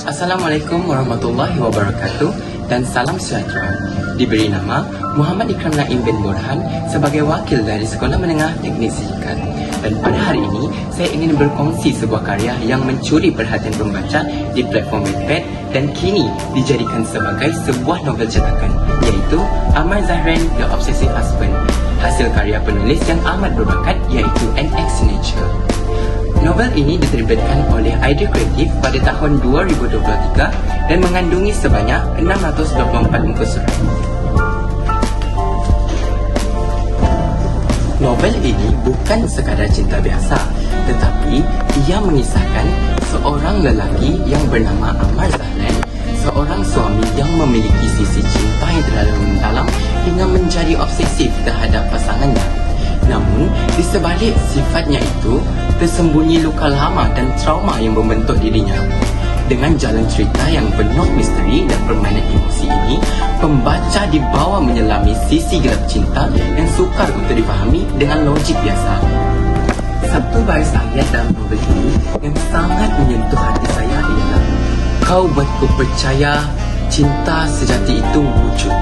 Assalamualaikum warahmatullahi wabarakatuh dan salam sejahtera. Diberi nama Muhammad Ikram Naim bin Burhan sebagai wakil dari Sekolah Menengah Teknik Sijikan. Dan pada hari ini, saya ingin berkongsi sebuah karya yang mencuri perhatian pembaca di platform Wattpad dan kini dijadikan sebagai sebuah novel cetakan iaitu Amar Zahran The Obsessive Husband. Hasil karya penulis yang amat berbakat iaitu NX Signature. Novel ini diterbitkan oleh Idea Kreatif pada tahun 2023 dan mengandungi sebanyak 624 muka surat. Novel ini bukan sekadar cinta biasa tetapi ia mengisahkan seorang lelaki yang bernama Amar Zahran seorang suami yang memiliki sisi cinta yang terlalu mendalam hingga menjadi obsesif terhadap pasangannya. Namun, di sebalik sifatnya itu, tersembunyi luka lama dan trauma yang membentuk dirinya. Dengan jalan cerita yang penuh misteri dan permainan emosi ini, pembaca dibawa menyelami sisi gelap cinta yang sukar untuk dipahami dengan logik biasa. Satu baris ayat dalam novel ini yang sangat menyentuh hati saya ialah Kau buatku percaya cinta sejati itu wujud.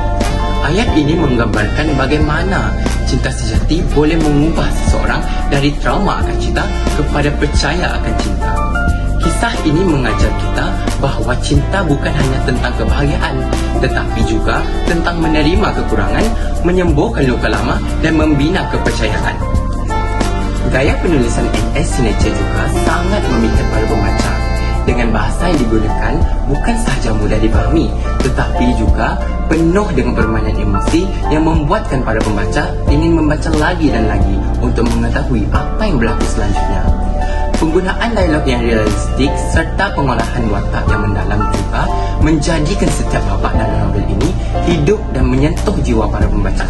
Ayat ini menggambarkan bagaimana cinta sejati boleh mengubah seseorang dari trauma akan cinta kepada percaya akan cinta. Kisah ini mengajar kita bahawa cinta bukan hanya tentang kebahagiaan tetapi juga tentang menerima kekurangan, menyembuhkan luka lama dan membina kepercayaan. Gaya penulisan NS Signature juga sangat memikat para pembaca. Dengan bahasa yang digunakan bukan sahaja mudah dipahami tetapi juga penuh dengan permainan emosi yang membuatkan para pembaca ingin membaca lagi dan lagi untuk mengetahui apa yang berlaku selanjutnya. Penggunaan dialog yang realistik serta pengolahan watak yang mendalam juga menjadikan setiap babak dalam novel ini hidup dan menyentuh jiwa para pembaca.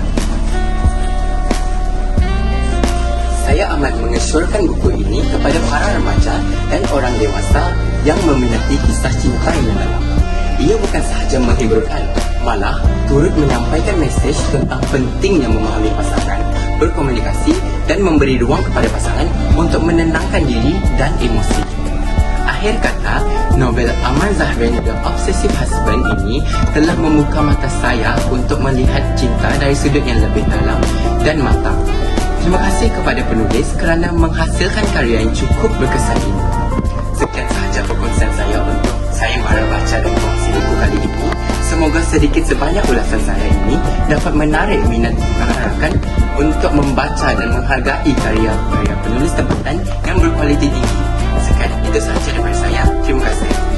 Saya amat mengesyorkan buku ini kepada para remaja dan orang dewasa yang meminati kisah cinta yang mendalam. Ia bukan sahaja menghiburkan, malah turut menyampaikan mesej tentang pentingnya memahami pasangan, berkomunikasi dan memberi ruang kepada pasangan untuk menenangkan diri dan emosi. Akhir kata, novel Amar Zahran The Obsessive Husband ini telah membuka mata saya untuk melihat cinta dari sudut yang lebih dalam dan matang. Terima kasih kepada penulis kerana menghasilkan karya yang cukup berkesan ini. sedikit sebanyak ulasan saya ini dapat menarik minat rakan-rakan untuk membaca dan menghargai karya-karya penulis tempatan yang berkualiti tinggi. Sekian itu sahaja daripada saya. Terima kasih.